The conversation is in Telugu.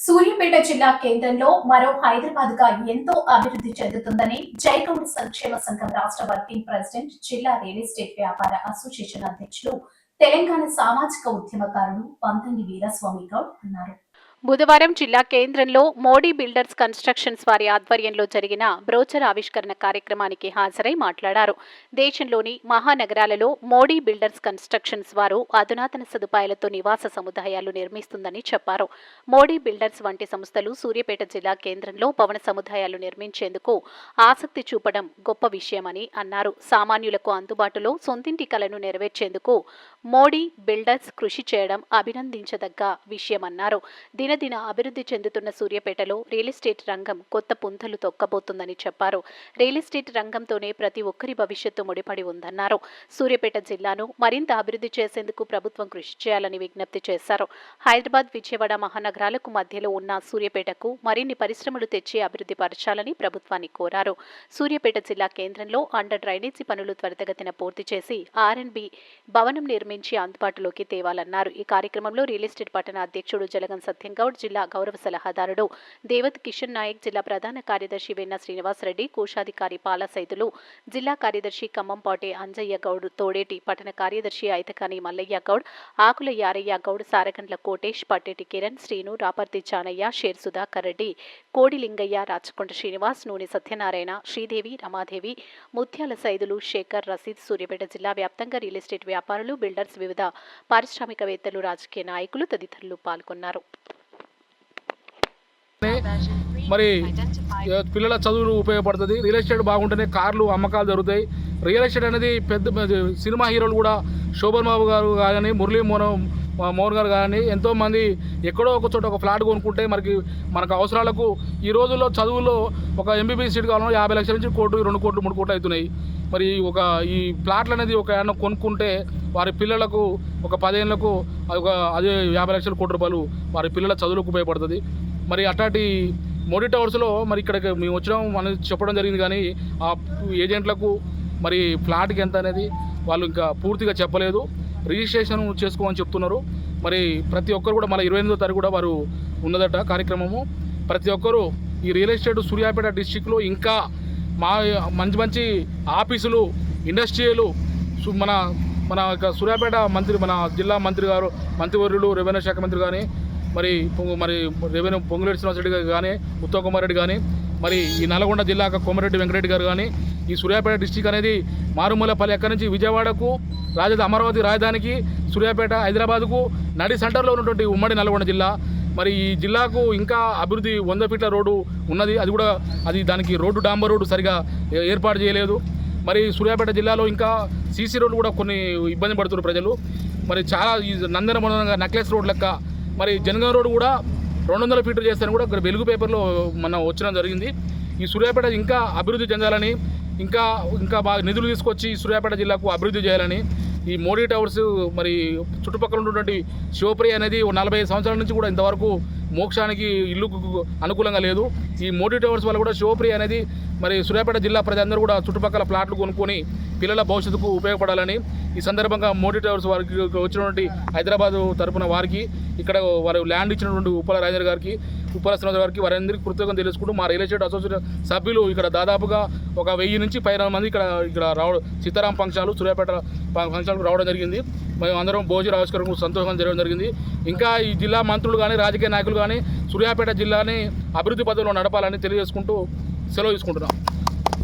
సూర్యాపేట జిల్లా కేంద్రంలో మరో హైదరాబాద్గా ఎంతో అభివృద్ధి చెందుతుందని జైగౌడ్ సంక్షేమ సంఘం రాష్ట్ర వర్కింగ్ ప్రెసిడెంట్ జిల్లా రియల్ ఎస్టేట్ వ్యాపార అసోసియేషన్ అధ్యక్షులు తెలంగాణ సామాజిక ఉద్యమకారులు పంతంగి వీరస్వామి గౌడ్ అన్నారు. బుధవారం జిల్లా కేంద్రంలో మోడీ బిల్డర్స్ కన్స్ట్రక్షన్స్ వారి ఆధ్వర్యంలో జరిగిన బ్రోచర్ ఆవిష్కరణ కార్యక్రమానికి హాజరై మాట్లాడారు. దేశంలోని మహానగరాలలో మోడీ బిల్డర్స్ కన్స్ట్రక్షన్స్ వారు అధునాతన సదుపాయాలతో నివాస సముదాయాలు నిర్మిస్తుందని చెప్పారు. మోడీ బిల్డర్స్ వంటి సంస్థలు సూర్యాపేట జిల్లా కేంద్రంలో భవన సముదాయాలు నిర్మించేందుకు ఆసక్తి చూపడం గొప్ప విషయమని అన్నారు. సామాన్యులకు అందుబాటులో సొంతింటి కలను నెరవేర్చేందుకు మోడీ బిల్డర్స్ కృషి చేయడం అభినందించదగ్గ విషయమన్నారు. దినదిన అభివృద్ధి చెందుతున్న సూర్యాపేటలో రియల్ ఎస్టేట్ రంగం కొత్త పుంతలు తొక్కబోతుందని చెప్పారు. రియల్ ఎస్టేట్ రంగంతోనే ప్రతి ఒక్కరి భవిష్యత్తు ముడిపడి ఉందన్నారు. సూర్యాపేట జిల్లాను మరింత అభివృద్ధి చేసేందుకు ప్రభుత్వం కృషి చేయాలని విజ్ఞప్తి చేశారు. హైదరాబాద్ విజయవాడ మహానగరాలకు మధ్యలో ఉన్న సూర్యాపేటకు మరిన్ని పరిశ్రమలు తెచ్చి అభివృద్ధి పరచాలని ప్రభుత్వాన్ని కోరారు. సూర్యాపేట జిల్లా కేంద్రంలో అండర్ డ్రైనేజీ పనులు త్వరితగతిన పూర్తి చేసి ఆర్ఎన్బి భవనం నిర్మించి అందుబాటులోకి తేవాలన్నారు. ఈ కార్యక్రమంలో రియల్ ఎస్టేట్ పట్టణ అధ్యక్షుడు జలగం గౌడ్ జిల్లా గౌరవ సలహాదారుడు. దేవత్ కిషన్ నాయక్ జిల్లా ప్రధాన కార్యదర్శి వెన్న శ్రీనివాసరెడ్డి కోశాధికారి పాల సైదులు జిల్లా కార్యదర్శి ఖమ్మంపాటి అంజయ్య గౌడ్ తోడేటి పట్టణ కార్యదర్శి ఐతకాని మల్లయ్య గౌడ్ ఆకుల యారయ్య గౌడ్ సారగండ్ల కోటేష్ పట్టేటి కిరణ్ శ్రీను రాపర్తి చానయ్య షేర్ సుధాకర్ రెడ్డి కోడిలింగయ్య రాచకొండ శ్రీనివాస్ నూనె సత్యనారాయణ శ్రీదేవి రమాదేవి ముత్యాల సైదులు శేఖర్ రసీద్ సూర్యాపేట జిల్లా వ్యాప్తంగా రియల్ ఎస్టేట్ వ్యాపారులు బిల్డర్స్ వివిధ పారిశ్రామికవేత్తలు రాజకీయ నాయకులు తదితరులు పాల్గొన్నారు. మరి పిల్లల చదువులు ఉపయోగపడుతుంది. రియల్ ఎస్టేట్ బాగుంటేనే కార్లు అమ్మకాలు జరుగుతాయి. రియల్ ఎస్టేట్ అనేది పెద్ద సినిమా హీరోలు కూడా శోభన్ బాబు గారు కానీ మురళీ మోహన్ మోహన్ గారు కానీ ఎంతోమంది ఎక్కడో ఒక చోట ఒక ఫ్లాట్ కొనుక్కుంటే మనకి మనకు అవసరాలకు ఈ రోజుల్లో చదువులో ఒక ఎంబీబీఎస్ సీట్ కావాలన్నా యాభై లక్షల నుంచి కోటి రెండు కోట్లు మూడు కోట్లు అవుతున్నాయి. మరి ఒక ఈ ప్లాట్లు అనేది ఒక ఏమన్నా కొనుక్కుంటే వారి పిల్లలకు ఒక పదేళ్ళకు అది ఒక అదే యాభై లక్షల కోటి రూపాయలు వారి పిల్లల చదువులకు ఉపయోగపడుతుంది. మరి అట్లాంటి మోడీ టవర్స్లో మరి ఇక్కడ మేము వచ్చినాం మనం చెప్పడం జరిగింది కానీ ఆ ఏజెంట్లకు మరి ఫ్లాట్కి ఎంత అనేది వాళ్ళు ఇంకా పూర్తిగా చెప్పలేదు. రిజిస్ట్రేషన్ చేసుకోమని చెప్తున్నారు. మరి ప్రతి ఒక్కరు కూడా మళ్ళీ ఇరవై ఎనిమిదో తారీఖు కూడా వారు ఉన్నదట కార్యక్రమము. ప్రతి ఒక్కరు ఈ రియల్ ఎస్టేట్ సూర్యాపేట డిస్టిక్లో ఇంకా మా మంచి మంచి ఆఫీసులు ఇండస్ట్రియలు సు- మన మన యొక్క సూర్యాపేట మంత్రి మన జిల్లా మంత్రి గారు మంత్రివర్యులు రెవెన్యూ శాఖ మంత్రి కానీ మరి మరి రెవెన్యూ పొంగులేటి శ్రీనివాసరెడ్డి గారు కానీ ఉత్తమ్ కుమార్ రెడ్డి కానీ మరి ఈ నల్గొండ జిల్లా కొమరెడ్డి వెంకరెడ్డి గారు కానీ ఈ సూర్యాపేట డిస్టిక్ అనేది మారుమూలపల్లి ఎక్కడి నుంచి విజయవాడకు రాజధాని అమరావతి రాజధానికి సూర్యాపేట హైదరాబాద్కు నడి సెంటర్లో ఉన్నటువంటి ఉమ్మడి నల్గొండ జిల్లా. మరి ఈ జిల్లాకు ఇంకా అభివృద్ధి వంద ఫీట్ల రోడ్డు ఉన్నది. అది కూడా అది దానికి రోడ్డు డాంబర్ రోడ్డు సరిగా ఏ- ఏర్పాటు చేయలేదు. మరి సూర్యాపేట జిల్లాలో ఇంకా సీసీ రోడ్లు కూడా కొన్ని ఇబ్బంది పడుతున్నారు ప్రజలు. మరి చాలా ఈ నందన నెక్లెస్ రోడ్ లెక్క మరి జనగం రోడ్ కూడా రెండు వందల ఫీట్లు చేస్తారని కూడా ఇక్కడ వెలుగు పేపర్లో మనం వచ్చడం జరిగింది. ఈ సూర్యాపేట ఇంకా అభివృద్ధి చెందాలని ఇంకా ఇంకా బాగా నిధులు తీసుకొచ్చి సూర్యాపేట జిల్లాకు అభివృద్ధి చేయాలని ఈ మోడీ టవర్స్ మరి చుట్టుపక్కల ఉన్నటువంటి శివప్రియ అనేది నలభై సంవత్సరాల నుంచి కూడా ఇంతవరకు మోక్షానికి ఇల్లుకు అనుకూలంగా లేదు. ఈ మోడీ టవర్స్ వల్ల కూడా శివప్రియ అనేది మరి సూర్యాపేట జిల్లా ప్రజలందరూ కూడా చుట్టుపక్కల ప్లాట్లు కొనుక్కొని పిల్లల భవిష్యత్తుకు ఉపయోగపడాలని ఈ సందర్భంగా మోడీ టవర్స్ వారికి వచ్చినటువంటి హైదరాబాద్ తరపున వారికి ఇక్కడ వారు ల్యాండ్ ఇచ్చినటువంటి ఉప్పల రాజేంద్ర గారికి ఉప్పల శ్రీనివాస గారికి వారందరికీ కృతజ్ఞత తెలుసుకుంటూ మా రియల్ ఎస్టేట్ అసోసియేషన్ సభ్యులు ఇక్కడ దాదాపుగా ఒక వెయ్యి నుంచి పైన మంది ఇక్కడ ఇక్కడ రావడం సీతారాం పంక్షాలు సూర్యాపేట ఫంక్షన్కు రావడం జరిగింది. మేము అందరం భోజన ఆవిష్కరణకు సంతోషంగా జరగడం జరిగింది. ఇంకా ఈ జిల్లా మంత్రులు కానీ రాజకీయ నాయకులు కానీ సూర్యాపేట జిల్లాని అభివృద్ధి పథంలో నడపాలని తెలియజేసుకుంటూ సెలవు తీసుకుంటున్నాం.